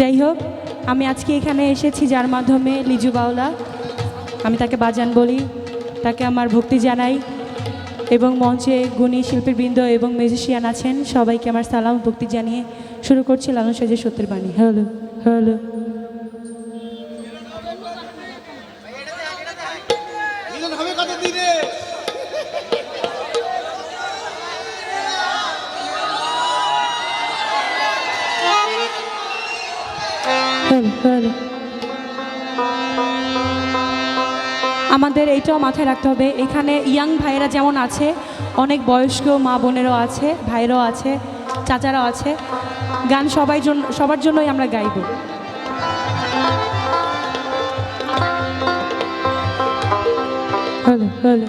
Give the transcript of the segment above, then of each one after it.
যাই হোক আমি আজকে এখানে এসেছি যার মাধ্যমে লিজু বাউলা। আমি তাকে বাজান বলি, তাকে আমার ভক্তি জানাই এবং মঞ্চে গুণী শিল্পীবৃন্দ এবং মিউজিশিয়ান আছেন, সবাইকে আমার সালাম, ভক্তি জানিয়ে শুরু করছি লালন সাজে সত্যের বাণী। Hello hello. হ্যালো আমাদের এইটাও মাথায় রাখতে হবে। এখানে ইয়াং ভাইয়েরা যেমন আছে, অনেক বয়স্ক মা বোনেরও আছে ভাইরাও আছে, চাচারাও আছে। গান সবাই জন্য সবার জন্যই আমরা গাইব। হ্যালো হ্যালো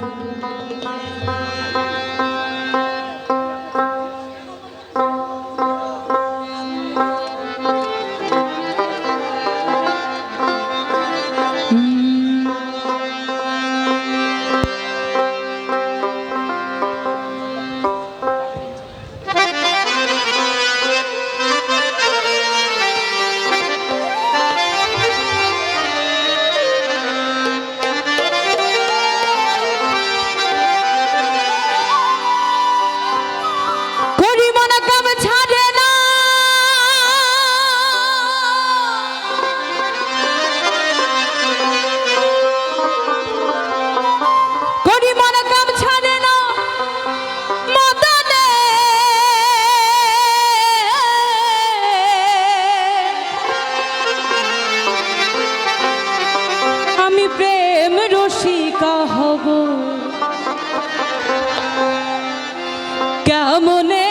কেমনে?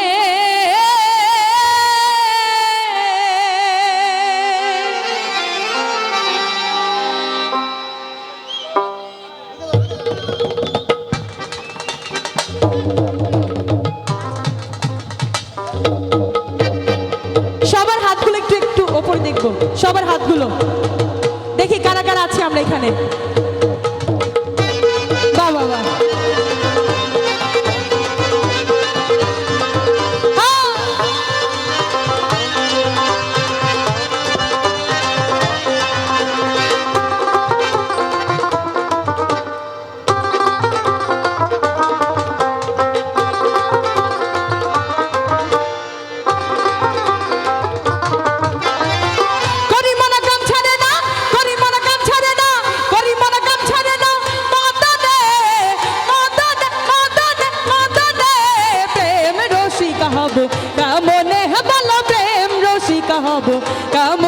সবার হাতগুলো একটু একটু ওপর দেখব সবার হাতগুলো। দেখি কারা কারা আছে আমরা এখানে। হব। কামনে বল প্রেম রসিকা হব। কাম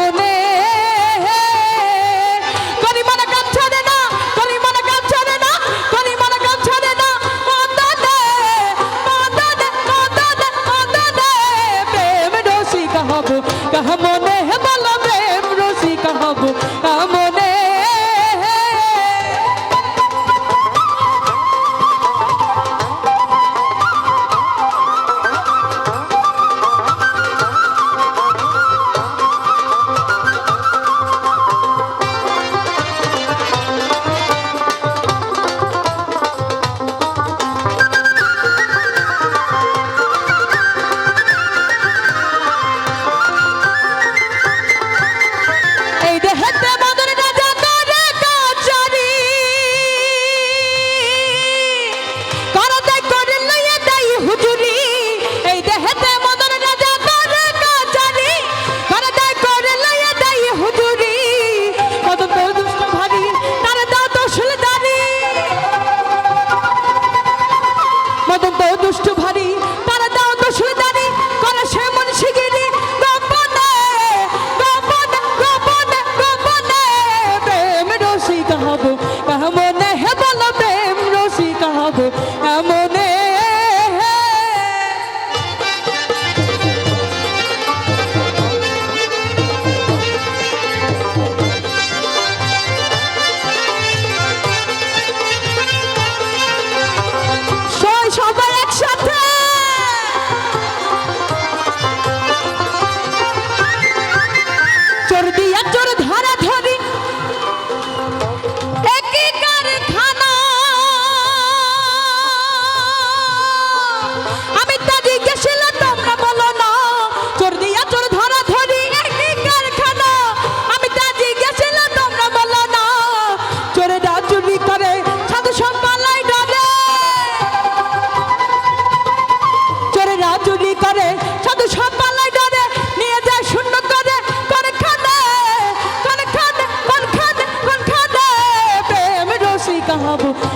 হব।